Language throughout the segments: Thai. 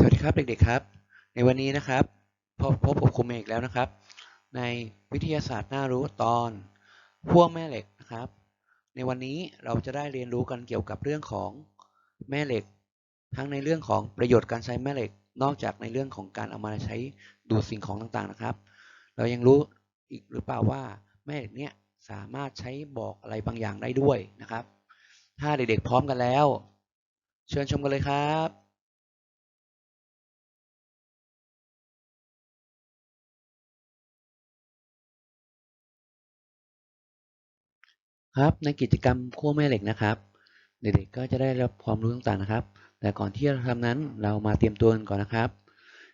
สวัสดีครับเด็กๆครับ ในวันนี้นะครับพบพบกับครูเมฆอีกแล้วนะครับ ในวิทยาศาสตร์น่ารู้ตอนขั้วแม่เหล็กนะครับ ในวันนี้เราจะได้เรียนรู้กันเกี่ยวกับเรื่องของแม่เหล็ก ทั้งในเรื่องของประโยชน์การใช้แม่เหล็ก นอกจากในเรื่องของการเอามาใช้ดูดสิ่งของต่างๆนะครับ เรายังรู้อีกหรือเปล่าว่าแม่เหล็กเนี่ยสามารถใช้บอกอะไรบางอย่างได้ด้วยนะครับ ถ้าเด็กๆพร้อมกันแล้ว เชิญชมกันเลยครับ ครับในกิจกรรมขั้วแม่เหล็กนะครับ เด็กๆก็จะได้รับความรู้ต่างๆนะครับ แต่ก่อนที่จะทำนั้นเรามาเตรียมตัวกันก่อนนะครับ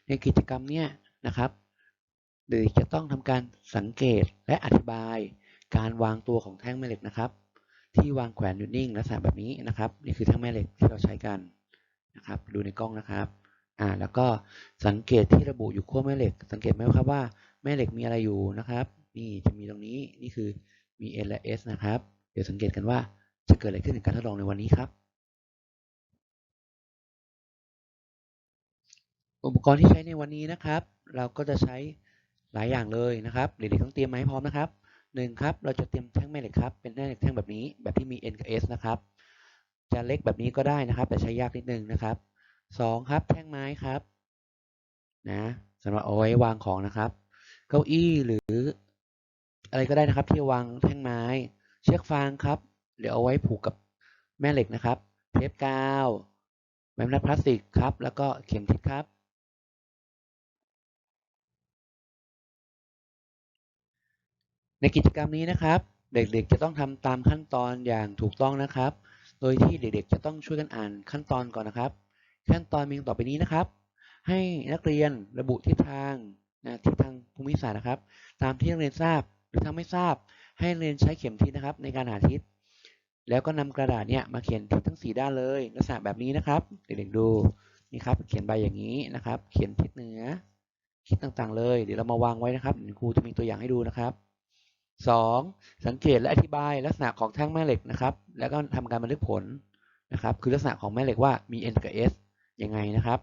ในกิจกรรมเนี้ยนะครับ เด็กจะต้องทำการสังเกตและอธิบาย การวางตัวของแท่งแม่เหล็กนะครับ ที่วางแขวนอยู่นิ่งลักษณะแบบนี้นะครับ นี่คือแท่งแม่เหล็กที่เราใช้กันนะครับ ดูในกล้องนะครับอ่าแล้วก็สังเกตที่ระบุอยู่ขั้วแม่เหล็ก สังเกตไหมครับว่าแม่เหล็กมีอะไรอยู่นะครับ นี่จะมีตรงนี้นี่คือมี N และ S นะครับ เดี๋ยวสังเกตกันว่าจะเกิดอะไรขึ้นในการทดลองในวันนี้ครับ อุปกรณ์ที่ใช้ในวันนี้นะครับ เราก็จะใช้หลายอย่างเลยนะครับเด็กๆต้องเตรียมมาให้พร้อมนะครับหนึ่งครับเราจะเตรียมแท่งแม่เหล็กครับเป็นแท่งเหล็กแท่งแบบนี้แบบที่มี N กับ S นะครับ จะเล็กแบบนี้ก็ได้นะครับ แต่ใช้ยากนิดนึงนะครับสองครับแท่งไม้ครับนะสำหรับเอาไว้วางของนะครับ เก้าอี้หรืออะไรก็ได้นะครับที่วางแท่งไม้ เชือกฟางครับหรือเอาไว้ผูกกับแม่เหล็กนะครับ เทปกาวไม้บรรทัดพลาสติกครับ แล้วก็เข็มทิศครับ ในกิจกรรมนี้นะครับ เด็กๆจะต้องทำตามขั้นตอนอย่างถูกต้องนะครับ โดยที่เด็กๆจะต้องช่วยกันอ่านขั้นตอนก่อนนะครับ ขั้นตอนมีต่อไปนี้นะครับ ให้นักเรียนระบุทิศทางนะทิศทางภูมิศาสตร์นะครับ ตามที่นักเรียนทราบหรือถ้าไม่ทราบ ให้เรียนใช้เข็มทิศนะครับ ในการหาทิศ แล้วก็นำกระดาษเนี่ยมาเขียนทิศทั้ง 4 ด้านเลย ลักษณะแบบนี้นะครับ เด็กๆดูนี่ครับ เขียนใบอย่างนี้นะครับ เขียนทิศเหนือทิศต่างๆ เลย เดี๋ยวเรามาวางไว้นะครับเดี๋ยวครูจะมีตัวอย่างให้ดูนะครับ 2. สังเกตและอธิบายลักษณะของแท่งแม่เหล็กนะครับ แล้วก็ทำการบันทึกผลนะครับ คือลักษณะของแม่เหล็กว่ามี N กับ S ยังไงนะครับ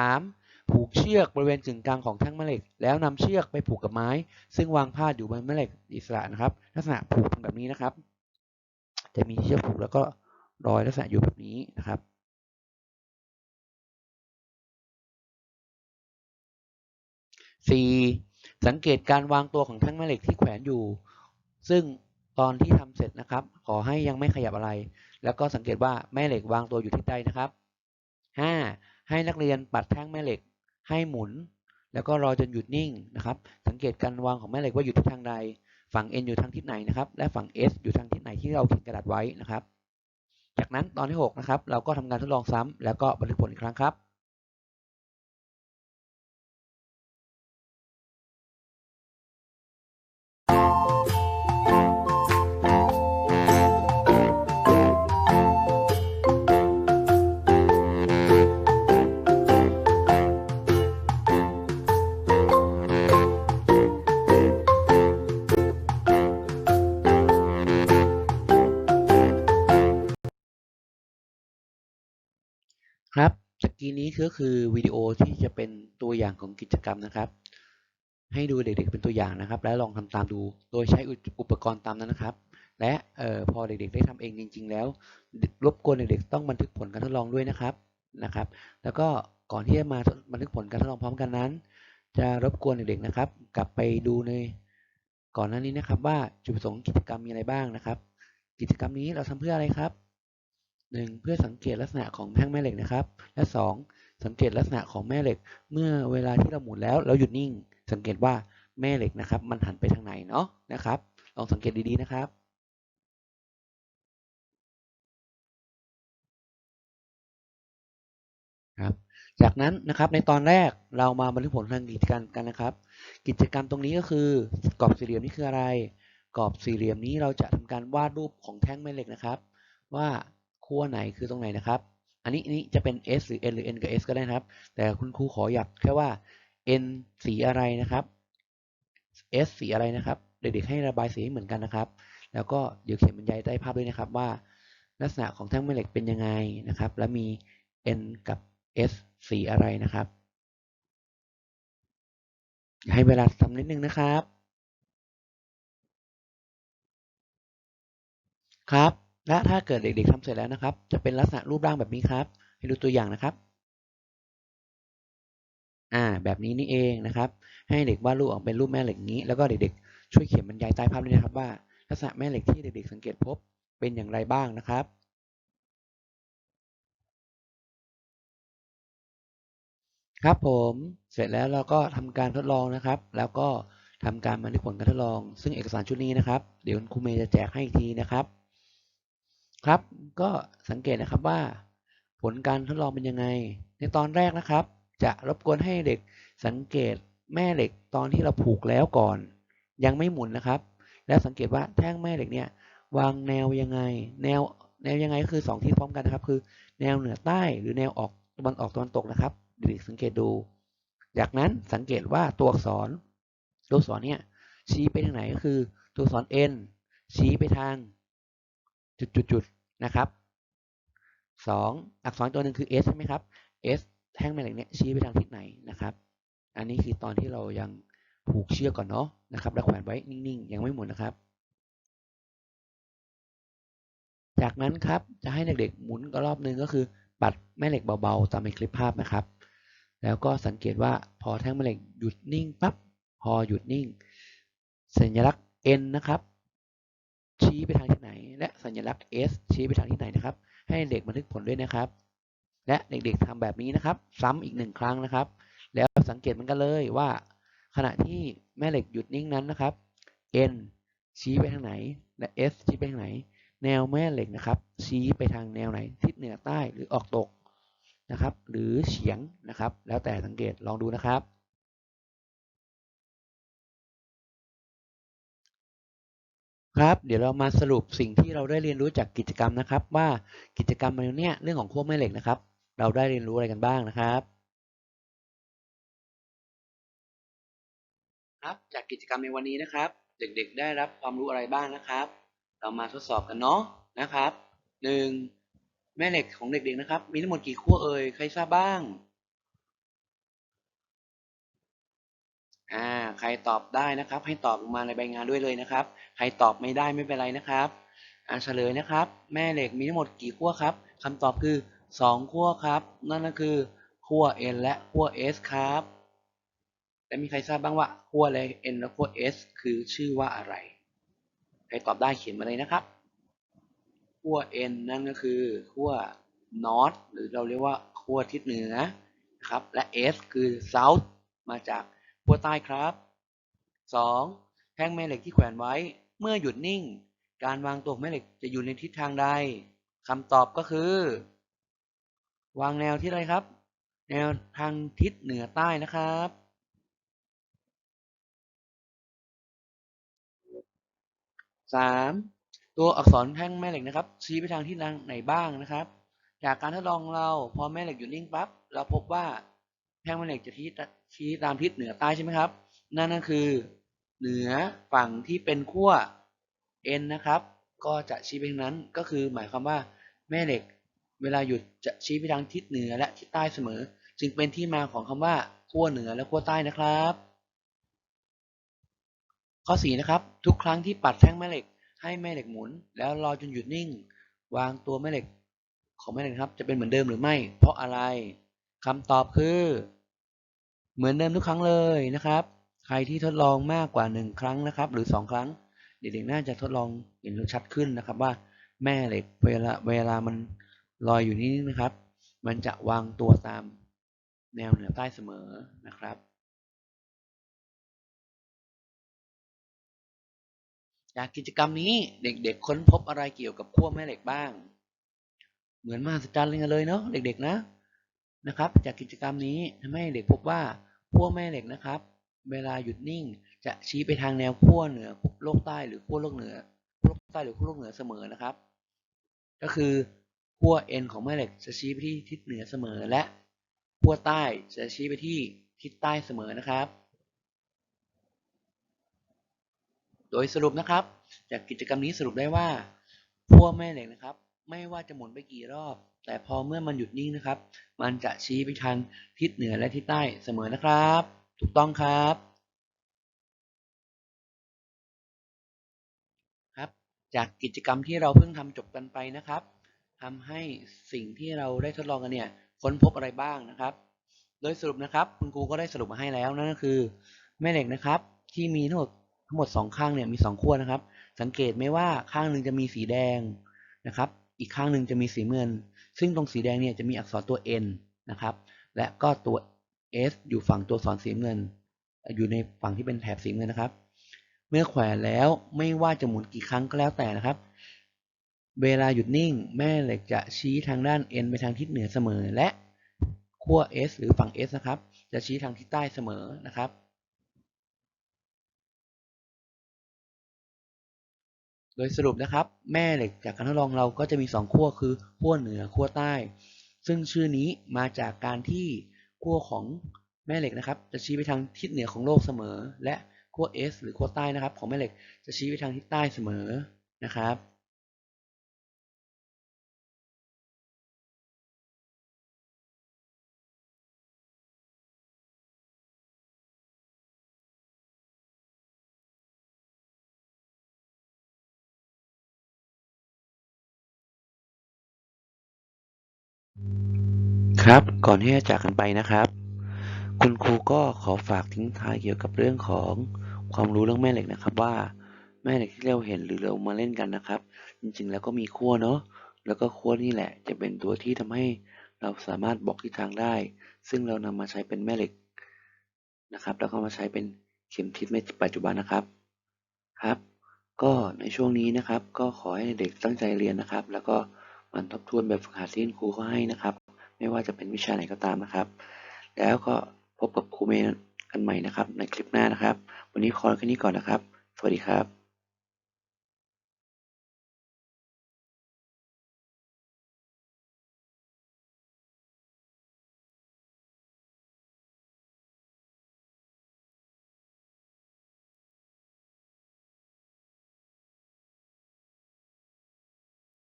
3. ผูกเชือกบริเวณกึ่งกลางของแท่งแม่เหล็ก แล้วนำเชือกไปผูกกับไม้ ซึ่งวางพาดอยู่บนแม่เหล็กอิสระนะครับ ลักษณะผูกเป็นแบบนี้นะครับ จะมีเชือกผูกแล้วก็รอยลักษณะอยู่แบบนี้นะครับ 4. สังเกตการวางตัวของแท่งแม่เหล็กที่แขวนอยู่ ซึ่งตอนที่ทำเสร็จนะครับ ขอให้ยังไม่ขยับอะไร แล้วก็สังเกตว่าแม่เหล็กวางตัวอยู่ที่ใดนะครับ 5. ให้นักเรียนปัดแท่งแม่เหล็ก ให้หมุน แล้วก็รอจนหยุดนิ่งนะครับ สังเกตการวางของแม่เหล็กว่าอยู่ทิศทางใด ฝั่ง N อยู่ทางทิศไหนนะครับ และฝั่ง S อยู่ทางทิศไหนที่เราเขียนกระดาษไว้นะครับ จากนั้นตอนที่ 6 นะครับ เราก็ทำการทดลองซ้ำแล้วก็บันทึกผลอีกครั้งครับ ครับตะกี้นี้ก็คือวิดีโอที่จะเป็นตัวอย่างของกิจกรรมนะครับ ให้ดูเด็กๆเป็นตัวอย่างนะครับ แล้วลองทำตามดู โดยใช้อุปกรณ์ตามนั้นนะครับ และออพอเด็กๆได้ทำเองจริง ๆ แล้ว รบกวนเด็กๆต้องบันทึกผลการทดลองด้วยนะครับนะครับ แล้วก็ก่อนที่จะมาบันทึกผลการทดลองพร้อมกันนั้น จะรบกวนเด็กๆนะครับ กลับไปดูในก่อนหน้านี้นะครับ ว่าจุดประสงค์กิจกรรมมีอะไรบ้างนะครับ กิจกรรมนี้เราทำเพื่ออะไรครับ หนึ่งเพื่อสังเกตลักษณะของแท่งแม่เหล็กนะครับ และสองสังเกตลักษณะของแม่เหล็ก เมื่อเวลาที่เราหมุนแล้วเราหยุดนิ่ง สังเกตว่าแม่เหล็กนะครับ มันหันไปทางไหนเนาะนะครับ ลองสังเกตดีๆนะครับครับ จากนั้นนะครับในตอนแรกเรามาบันทึกผลทางกิจกรรมกันนะครับ กิจกรรมตรงนี้ก็คือกรอบสี่เหลี่ยมนี้คืออะไร กรอบสี่เหลี่ยมนี้เราจะทำการวาดรูปของแท่งแม่เหล็กนะครับ ว่า ขั้วไหนคือตรงไหนนะครับ อันนี้นนี้จะเป็น S หรือ N หรือ N กับ S ก็ได้นะครับ แต่คุณครูขออยากแค่ว่า N สีอะไรนะครับ S สีอะไรนะครับ เด็กๆให้ระบายสีให้เหมือนกันนะครับ แล้วก็เดี๋ยวเขียนบรรยายใต้ภาพด้วยนะครับว่า ลักษณะของแท่งแม่เหล็กเป็นยังไงนะครับ และมี N กับ S สีอะไรนะครับ ให้เวลาทำนิดนึงนะครับครับ และถ้าเกิดเด็กๆทำเสร็จแล้วนะครับ จะเป็นลักษณะรูปร่างแบบนี้ครับ ให้ดูตัวอย่างนะครับ อ่า แบบนี้นี่เองนะครับ ให้เด็กวาดรูปออกเป็นรูปแม่เหล็กนี้ แล้วก็เด็กๆ ช่วยเขียนบรรยายใต้ภาพด้วยนะครับว่า ลักษณะแม่เหล็กที่เด็กๆสังเกตพบเป็นอย่างไรบ้างนะครับครับผมเสร็จแล้วเราก็ทำการทดลองนะครับ แล้วก็ทำการบันทึกผลการทดลอง ซึ่งเอกสารชุดนี้นะครับ เดี๋ยวครูเมย์จะแจกให้อีกทีนะครับ ครับ ก็สังเกตนะครับว่า ผลการทดลองเป็นยังไง ในตอนแรกนะครับ จะรบกวนให้เด็กสังเกตแม่เหล็กตอนที่เราผูกแล้วก่อน ยังไม่หมุนนะครับ แล้วสังเกตว่าแท่งแม่เหล็กเนี่ยวางแนวยังไง แนวแนวยังไงก็คือสองที่พร้อมกันนะครับ คือแนวเหนือใต้หรือแนวออกตะวันออกตะวันตกนะครับเด็กสังเกตดู จากนั้นสังเกตว่าตัวอักษร ตัวอักษรเนี่ยชี้ไปทางไหนก็คือตัวอักษร n ชี้ไปทาง จุดๆๆนะครับสองอักษรตัวหนึ่งคือ s ใช่ไหมครับ s แท่งแม่เหล็กเนี่ยชี้ไปทางทิศไหนนะครับ อันนี้คือตอนที่เรายังผูกเชือกก่อนเนาะนะครับแล้วแขวนไว้นิ่งๆ ยังไม่หมุนนะครับ จากนั้นครับจะให้เด็กๆหมุนก็รอบนึงก็คือ ปัดแม่เหล็กเบาๆตามในคลิปภาพนะครับ แล้วก็สังเกตว่าพอแท่งแม่เหล็กหยุดนิ่งปั๊บพอหยุดนิ่ง สัญลักษณ์ n นะครับ ชี้ไปทางที่ไหน และสัญลักษณ์ s ชี้ไปทางที่ไหนนะครับ ให้เด็กบันทึกผลด้วยนะครับ และเด็กๆทำแบบนี้นะครับ ซ้ำอีกหนึ่งครั้งนะครับ แล้วสังเกตมันกันเลยว่า ขณะที่แม่เหล็กหยุดนิ่งนั้นนะครับ n ชี้ไปทางไหน และ s ชี้ไปทางไหน แนวแม่เหล็กนะครับ ชี้ไปทางแนวไหน ทิศเหนือใต้หรือออกตกนะครับ หรือเฉียงนะครับ แล้วแต่สังเกตลองดูนะครับ ครับ เดี๋ยวเรามาสรุปสิ่งที่เราได้เรียนรู้จากกิจกรรมนะครับ ว่ากิจกรรมวันนี้เรื่องของขั้วแม่เหล็กนะครับ เราได้เรียนรู้อะไรกันบ้างนะครับครับจากกิจกรรมในวันนี้นะครับ เด็กๆ ได้รับความรู้อะไรบ้างนะครับ เรามาทดสอบกันเนาะนะครับหนึ่งแม่เหล็กของเด็กๆนะครับ มีทั้งหมดกี่ขั้วเอ่ยใครทราบบ้าง อ่าใครตอบได้นะครับ ให้ตอบลงมาในใบงานด้วยเลยนะครับ ใครตอบไม่ได้ไม่เป็นไรนะครับอ่าเฉลยนะครับ แม่เหล็กมีทั้งหมดกี่ขั้วครับคำตอบคือสองขั้วครับ นั่นก็คือขั้ว n และขั้ว s ครับและมีใครทราบบ้างว่าขั้วอะไร n และขั้ว s คือชื่อว่าอะไร ใครตอบได้เขียนมาเลยนะครับขั้ว n นั่นก็คือขั้ว north หรือเราเรียกว่าขั้วทิศเหนือนะครับและ s คือ south มาจาก ขั้วใต้ครับ 2. แท่งแม่เหล็กที่แขวนไว้ เมื่อหยุดนิ่ง การวางตัวแม่เหล็กจะอยู่ในทิศทางใดคำตอบก็คือ วางแนวที่อะไรครับ แนวทางทิศเหนือใต้นะครับสามตัวอักษรแท่งแม่เหล็กนะครับ ชี้ไปทางที่ทางไหนบ้างนะครับ จากการทดลองเราพอแม่เหล็กหยุดนิ่งปั๊บเราพบว่า แท่งแม่เหล็กจะชี้ชี้ตามทิศเหนือใต้ใช่ไหมครับ นั่นก็คือ เหนือฝั่งที่เป็นขั้ว n นะครับ ก็จะชี้ไปทางนั้นก็คือหมายความว่าแม่เหล็ก เวลาหยุดจะชี้ไปทางทิศเหนือและทิศใต้เสมอ จึงเป็นที่มาของคำว่าขั้วเหนือและขั้วใต้นะครับ ข้อ4นะครับ ทุกครั้งที่ปัดแท่งแม่เหล็ก ให้แม่เหล็กหมุน แล้วรอจนหยุดนิ่ง วางตัวแม่เหล็กของแม่เหล็กครับ จะเป็นเหมือนเดิมหรือไม่ เพราะอะไร คำตอบคือ เหมือนเดิมทุกครั้งเลยนะครับ ใครที่ทดลองมากกว่า 1 ครั้งนะครับ หรือ 2 ครั้ง เด็กๆน่าจะทดลองเห็นชัดขึ้นนะครับว่าแม่เหล็กเวลาเวลามันลอยอยู่นิ่นะครับ มันจะวางตัวตามแนวเหนือใต้เสมอนะครับ จากกิจกรรมนี้เด็กๆค้นพบอะไรเกี่ยวกับขั้วแม่เหล็กบ้าง เหมือนมหัศจรรย์เลยเนาะเด็กๆนะ นะครับ จากกิจกรรมนี้ทำให้เด็กพบว่าขั้วแม่เหล็กนะครับ เวลาหยุดนิ่งจะชี้ไปทางแนวขั้วเหนือโลกใต้หรือขั้วโลกเหนือขั้วโลกใต้หรือขั้วโลกเหนือเสมอนะครับ ก็คือขั้ว n ของแม่เหล็กจะชี้ไปที่ทิศเหนือเสมอและขั้วใต้จะชี้ไปที่ทิศใต้เสมอนะครับ โดยสรุปนะครับ จากกิจกรรมนี้สรุปได้ว่าขั้วแม่เหล็กนะครับ ไม่ว่าจะหมุนไปกี่รอบ แต่พอเมื่อมันหยุดนิ่งนะครับ มันจะชี้ไปทางทิศเหนือและทิศใต้เสมอนะครับ ถูกต้องครับครับ จากกิจกรรมที่เราเพิ่งทำจบกันไปนะครับทำให้สิ่งที่เราได้ทดลองกันเนี่ยค้นพบอะไรบ้างนะครับ โดยสรุปนะครับ คุณครูก็ได้สรุปมาให้แล้วนั่นก็คือ แม่เหล็กนะครับ ที่มีทั้งหมดทั้งหมดสองข้างเนี่ยมีสองขั้วนะครับ สังเกตไหมว่าข้างหนึ่งจะมีสีแดงนะครับ อีกข้างหนึ่งจะมีสีเงิน ซึ่งตรงสีแดงเนี่ยจะมีอักษรตัว N นะครับ และก็ตัว S อยู่ฝั่งตัวอักษรสีเงิน อยู่ในฝั่งที่เป็นแถบสีเงินนะครับ เมื่อแขวนแล้วไม่ว่าจะหมุนกี่ครั้งก็แล้วแต่นะครับ เวลาหยุดนิ่งแม่เหล็กจะชี้ทางด้าน N ไปทางทิศเหนือเสมอและขั้ว S หรือฝั่ง S นะครับ จะชี้ทางทิศใต้เสมอนะครับ ดยสรุปนะครับ แม่เหล็กจากการทดลองเราก็จะมี 2 ขั้วคือขั้วเหนือขั้วใต้ ซึ่งชื่อนี้มาจากการที่ขั้วของแม่เหล็กนะครับ จะชี้ไปทางทิศเหนือของโลกเสมอ และขั้ว S หรือขั้วใต้นะครับ ของแม่เหล็กจะชี้ไปทางทิศใต้เสมอนะครับ ครับก่อนที่จะจากกันไปนะครับ คุณครูก็ขอฝากทิ้งท้ายเกี่ยวกับเรื่องของความรู้เรื่องแม่เหล็กนะครับ ว่าแม่เหล็กที่เราเห็นหรือเรามาเล่นกันนะครับ จริงๆแล้วก็มีขั้วเนาะแล้วก็ขั้วนี่แหละ จะเป็นตัวที่ทำให้เราสามารถบอกทิศทางได้ ซึ่งเรานำมาใช้เป็นแม่เหล็กนะครับ แล้วก็มาใช้เป็นเข็มทิศในปัจจุบันนะครับครับ ก็ในช่วงนี้นะครับ ก็ขอให้เด็กตั้งใจเรียนนะครับ แล้วก็มันทบทวนแบบฝึกหัดที่ครูเขาให้นะครับ ไม่ว่าจะเป็นวิชาไหนก็ตามนะครับ แล้วก็พบกับครูเมย์กันใหม่นะครับ ในคลิปหน้านะครับ วันนี้ขอแค่นี้ก่อนนะครับ สวัสดีครับ